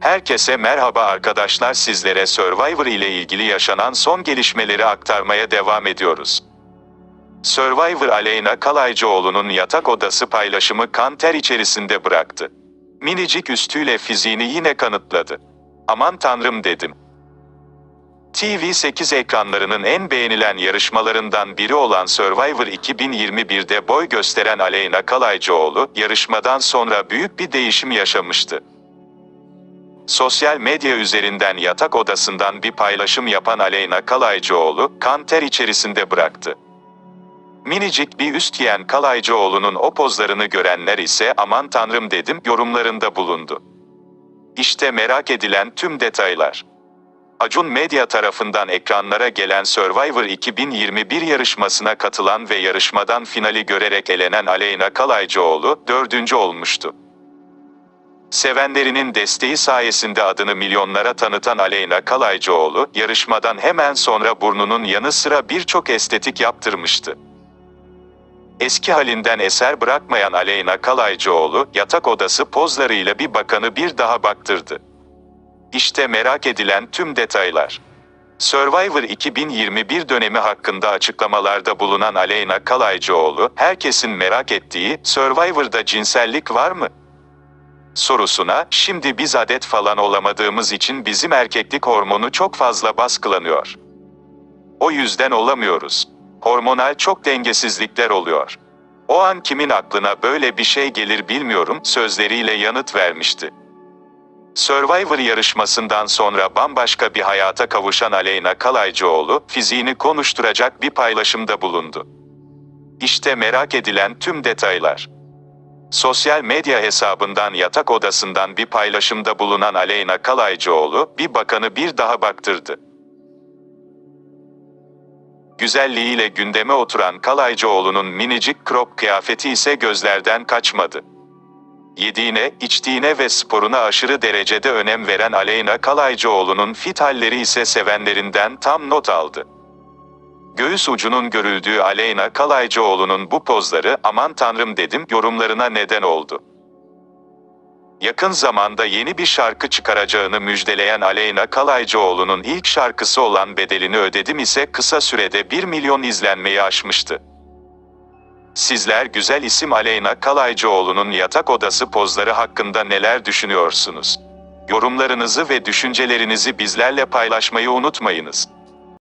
Herkese merhaba arkadaşlar sizlere Survivor ile ilgili yaşanan son gelişmeleri aktarmaya devam ediyoruz. Survivor Aleyna Kalaycıoğlu'nun yatak odası paylaşımı kan ter içerisinde bıraktı. Minicik üstüyle fiziğini yine kanıtladı. Aman tanrım dedim. TV8 ekranlarının en beğenilen yarışmalarından biri olan Survivor 2021'de boy gösteren Aleyna Kalaycıoğlu, yarışmadan sonra büyük bir değişim yaşamıştı. Sosyal medya üzerinden yatak odasından bir paylaşım yapan Aleyna Kalaycıoğlu, kan ter içerisinde bıraktı. Minicik bir üst giyen Kalaycıoğlu'nun o pozlarını görenler ise aman tanrım dedim yorumlarında bulundu. İşte merak edilen tüm detaylar. Acun Medya tarafından ekranlara gelen Survivor 2021 yarışmasına katılan ve yarışmadan finali görerek elenen Aleyna Kalaycıoğlu, dördüncü olmuştu. Sevenlerinin desteği sayesinde adını milyonlara tanıtan Aleyna Kalaycıoğlu, yarışmadan hemen sonra burnunun yanı sıra birçok estetik yaptırmıştı. Eski halinden eser bırakmayan Aleyna Kalaycıoğlu, yatak odası pozlarıyla bir bakanı bir daha baktırdı. İşte merak edilen tüm detaylar. Survivor 2021 dönemi hakkında açıklamalarda bulunan Aleyna Kalaycıoğlu, herkesin merak ettiği, Survivor'da cinsellik var mı? Sorusuna, şimdi biz adet falan olamadığımız için bizim erkeklik hormonu çok fazla baskılanıyor. O yüzden olamıyoruz. Hormonal çok dengesizlikler oluyor. O an kimin aklına böyle bir şey gelir bilmiyorum sözleriyle yanıt vermişti. Survivor yarışmasından sonra bambaşka bir hayata kavuşan Aleyna Kalaycıoğlu, fiziğini konuşturacak bir paylaşımda bulundu. İşte merak edilen tüm detaylar. Sosyal medya hesabından yatak odasından bir paylaşımda bulunan Aleyna Kalaycıoğlu, bir bakanı bir daha baktırdı. Güzelliğiyle gündeme oturan Kalaycıoğlu'nun minicik crop kıyafeti ise gözlerden kaçmadı. Yediğine, içtiğine ve sporuna aşırı derecede önem veren Aleyna Kalaycıoğlu'nun fit halleri ise sevenlerinden tam not aldı. Göğüs ucunun görüldüğü Aleyna Kalaycıoğlu'nun bu pozları aman tanrım dedim yorumlarına neden oldu. Yakın zamanda yeni bir şarkı çıkaracağını müjdeleyen Aleyna Kalaycıoğlu'nun ilk şarkısı olan Bedelini Ödedim ise kısa sürede 1 milyon izlenmeyi aşmıştı. Sizler güzel isim Aleyna Kalaycıoğlu'nun yatak odası pozları hakkında neler düşünüyorsunuz? Yorumlarınızı ve düşüncelerinizi bizlerle paylaşmayı unutmayınız.